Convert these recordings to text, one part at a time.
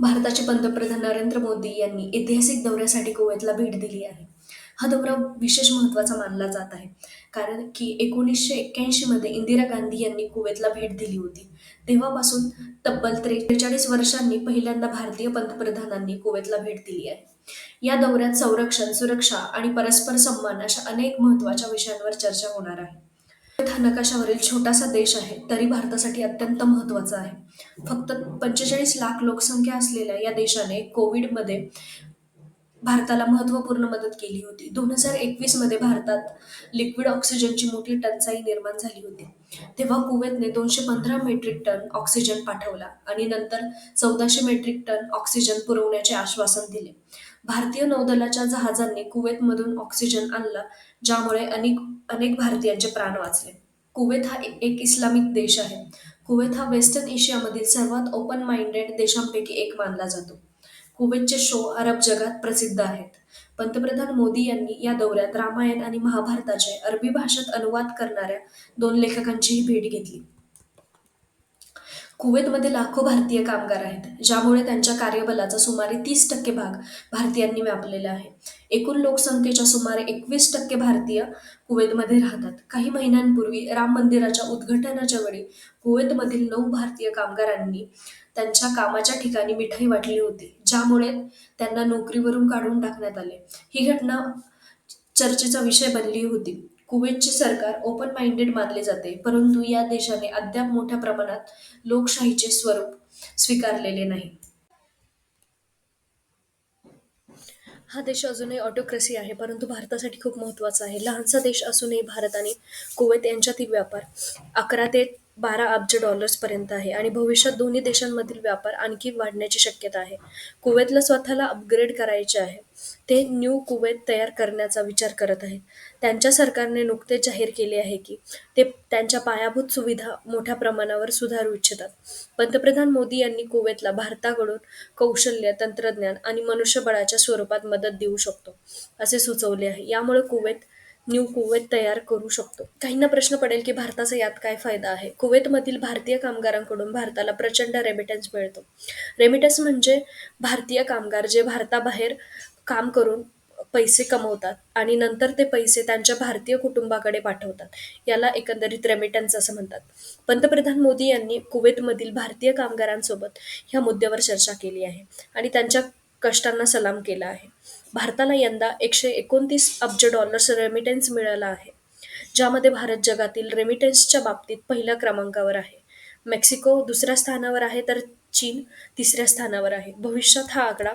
भारताचे पंतप्रधान नरेंद्र मोदी यांनी ऐतिहासिक दौऱ्यासाठी कुवेतला भेट दिली आहे. हा दौरा विशेष महत्त्वाचा मानला जात आहे. कारण की एकोणीसशे एक्क्याऐंशीमध्ये इंदिरा गांधी यांनी कुवेतला भेट दिली होती. तेव्हापासून तब्बल त्रेचाळीस वर्षांनी पहिल्यांदा भारतीय पंतप्रधानांनी कुवेतला भेट दिली आहे. या दौऱ्यात संरक्षण सुरक्षा आणि परस्पर सन्मान अशा अनेक महत्त्वाच्या विषयांवर चर्चा होणार आहे. हा नकाशावरील छोटासा देश आहे तरी भारतासाठी अत्यंत महत्त्वाचा आहे. फक्त पंचेचाळीस लाख लोकसंख्या असलेल्या या देशाने कोविडमध्ये भारताला महत्त्वपूर्ण मदत केली होती. दोन हजार एकवीसमध्ये भारतात लिक्विड ऑक्सिजनची मोठी टंचाई निर्माण झाली होती. तेव्हा कुवेतने दोनशे पंधरा मेट्रिक टन ऑक्सिजन पाठवला आणि नंतर चौदाशे मेट्रिक टन ऑक्सिजन पुरवण्याचे आश्वासन दिले. भारतीय नौदलाच्या जहाजांनी कुवेतमधून ऑक्सिजन आणला ज्यामुळे अनेक अनेक भारतीयांचे प्राण वाचले. कुवेत हा एक इस्लामिक देश आहे. कुवेत हा वेस्टर्न एशियामधील सर्वात ओपन माइंडेड देशांपैकी एक मानला जातो. कुवेतचे शो अरब जगात प्रसिद्ध आहेत. पंतप्रधान मोदी यांनी या दौऱ्यात रामायण आणि महाभारताचे अरबी भाषेत अनुवाद करणाऱ्या दोन लेखकांचीही भेट घेतली. कुवेतमध्ये लाखो भारतीय कामगार आहेत ज्यामुळे त्यांच्या कार्यबलाचा सुमारे तीस टक्के भाग भारतीयांनी व्यापलेला आहे. एकूण लोकसंख्येच्या सुमारे एकवीस टक्के भारतीय कुवेतमध्ये राहतात. काही महिन्यांपूर्वी राम मंदिराच्या उद्घाटनाच्या वेळी कुवेतमधील नऊ भारतीय कामगारांनी त्यांच्या कामाच्या ठिकाणी मिठाई वाटली होती ज्यामुळे त्यांना नोकरीवरून काढून टाकण्यात आले. ही घटना चर्चेचा विषय बनली होती. कुवेतचे सरकार ओपन माइंडेड मानले जाते. परंतु या देशाने अद्याप मोठ्या प्रमाणात लोकशाहीचे स्वरूप स्वीकारलेले नाही. हा देश अजूनही ऑटोक्रेसी आहे परंतु भारतासाठी खूप महत्त्वाचा आहे. लहानसा देश असूनही भारत आणि कुवेत यांच्यातील व्यापार अकरा ते बारा अब्ज डॉलर्सपर्यंत आहे आणि भविष्यात दोन्ही देशांमधील व्यापार आणखी वाढण्याची शक्यता आहे. कुवेतला स्वतःला अपग्रेड करायचे आहे. ते न्यू कुवेत तयार करण्याचा विचार करत आहेत. त्यांच्या सरकारने नुकतेच जाहीर केले आहे की ते त्यांच्या पायाभूत सुविधा मोठ्या प्रमाणावर सुधारू इच्छितात. पंतप्रधान मोदी यांनी कुवेतला भारताकडून कौशल्य तंत्रज्ञान आणि मनुष्यबळाच्या स्वरूपात मदत देऊ शकतो असे सुचवले आहे. यामुळे कुवेत न्यू कुवेत तयार करू शकतो. काहींना प्रश्न पडेल की भारताचा यात काय फायदा आहे? कुवेतमधील भारतीय कामगारांकडून भारताला प्रचंड रेमिटन्स मिळतो. रेमिटन्स म्हणजे भारतीय कामगार जे भारताबाहेर काम करून पैसे कमवतात आणि नंतर ते पैसे त्यांच्या भारतीय कुटुंबाकडे पाठवतात. याला एकंदरीत रेमिटन्स असं म्हणतात. पंतप्रधान मोदी यांनी कुवेतमधील भारतीय कामगारांसोबत ह्या मुद्द्यावर चर्चा केली आहे आणि त्यांच्या कष्टांना सलाम केला आहे. भारताला यंदा एकशे एकोणतीस अब्ज डॉलर्स रेमिटन्स मिळाला आहे ज्यामध्ये भारत जगातील रेमिटन्सच्या बाबतीत पहिल्या क्रमांकावर आहे. मेक्सिको दुसऱ्या स्थानावर आहे तर चीन तिसऱ्या स्थानावर आहे. भविष्यात हा आकडा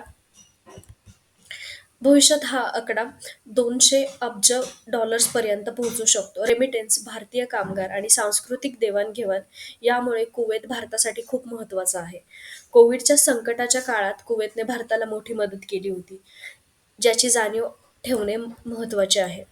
भविष्यात हा आकडा दोनशे अब्ज डॉलर्सपर्यंत पोहोचू शकतो. रेमिटेन्स भारतीय कामगार आणि सांस्कृतिक देवाणघेवाण यामुळे कुवेत भारतासाठी खूप महत्त्वाचा आहे. कोविडच्या संकटाच्या काळात कुवेतने भारताला मोठी मदत केली होती ज्याची जाणीव ठेवणे महत्त्वाचे आहे.